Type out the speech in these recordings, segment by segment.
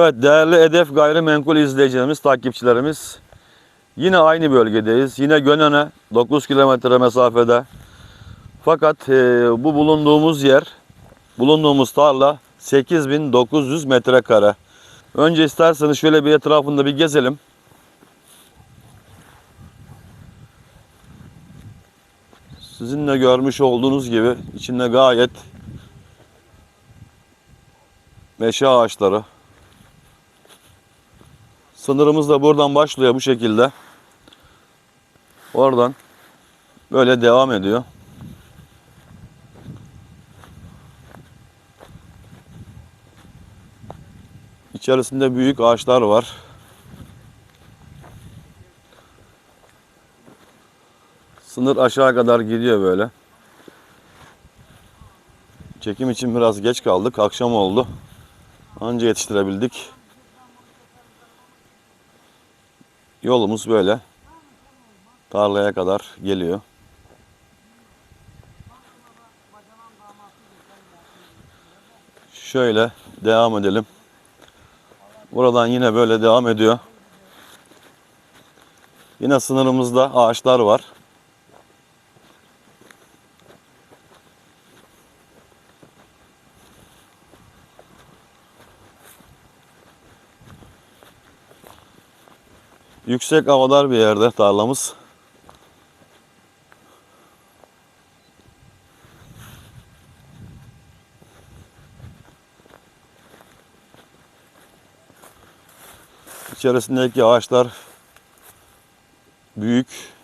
Evet değerli Hedef Gayrimenkul izleyicilerimiz, takipçilerimiz. Yine aynı bölgedeyiz. Yine Gönen'e 9 kilometre mesafede. Fakat e, bu bulunduğumuz yer, bulunduğumuz tarla 8900 metrekare. Önce isterseniz şöyle bir etrafında bir gezelim. Sizin de görmüş olduğunuz gibi içinde gayet meşe ağaçları. Sınırımız da buradan başlıyor bu şekilde. Oradan böyle devam ediyor. İçerisinde büyük ağaçlar var. Sınır aşağı kadar gidiyor böyle. Çekim için biraz geç kaldık. Akşam oldu. Anca yetiştirebildik. Yolumuz böyle. Tarlaya kadar geliyor. Şöyle devam edelim. Buradan yine böyle devam ediyor. Yine sınırımızda ağaçlar var. Yüksek havadar bir yerde tarlamız. İçerisindeki ağaçlar büyük.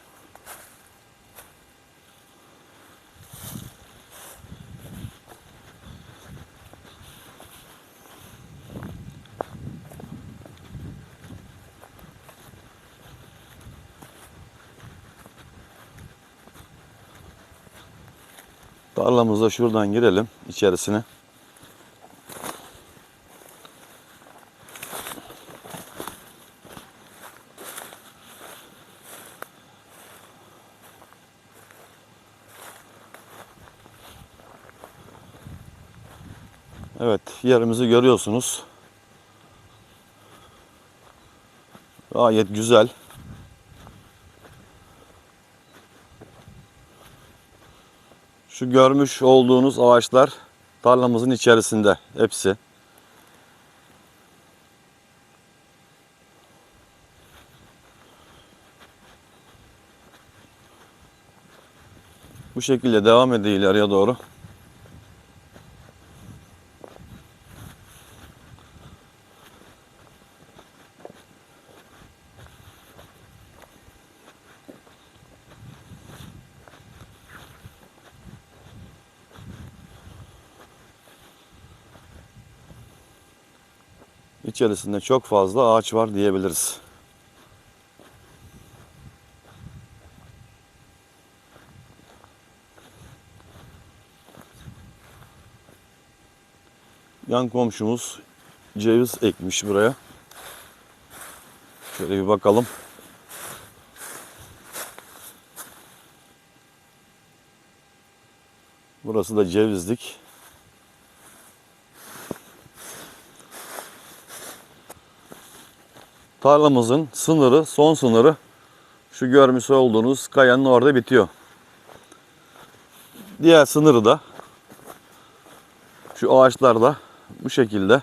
Tarlamıza şuradan girelim içerisine. Evet yerimizi görüyorsunuz. Gayet güzel. Şu görmüş olduğunuz ağaçlar tarlamızın içerisinde hepsi. Bu şekilde devam ediyor ileriye doğru. İçerisinde çok fazla ağaç var diyebiliriz. Yan komşumuz ceviz ekmiş buraya. Şöyle bir bakalım. Burası da cevizlik. Tarlamızın sınırı, son sınırı şu görmüş olduğunuz kayanın orada bitiyor. Diğer sınırı da şu ağaçlarda bu şekilde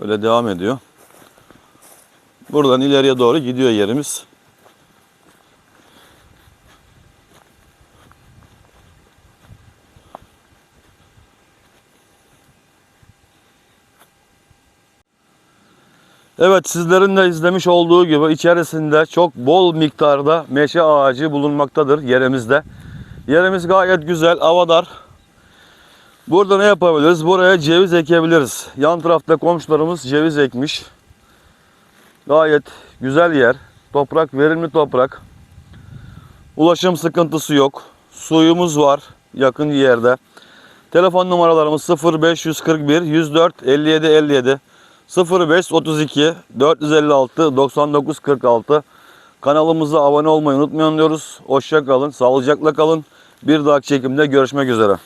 böyle devam ediyor. Buradan ileriye doğru gidiyor yerimiz. Evet sizlerin de izlemiş olduğu gibi içerisinde çok bol miktarda meşe ağacı bulunmaktadır yerimizde. Yerimiz gayet güzel, havadar. Burada ne yapabiliriz? Buraya ceviz ekebiliriz. Yan tarafta komşularımız ceviz ekmiş. Gayet güzel yer. Toprak verimli toprak. Ulaşım sıkıntısı yok. Suyumuz var yakın yerde. Telefon numaralarımız 0541 104 57 57 0532 456 99 46 Kanalımıza abone olmayı unutmayın diyoruz. Hoşça kalın, sağlıcakla kalın. Bir dahaki çekimde görüşmek üzere.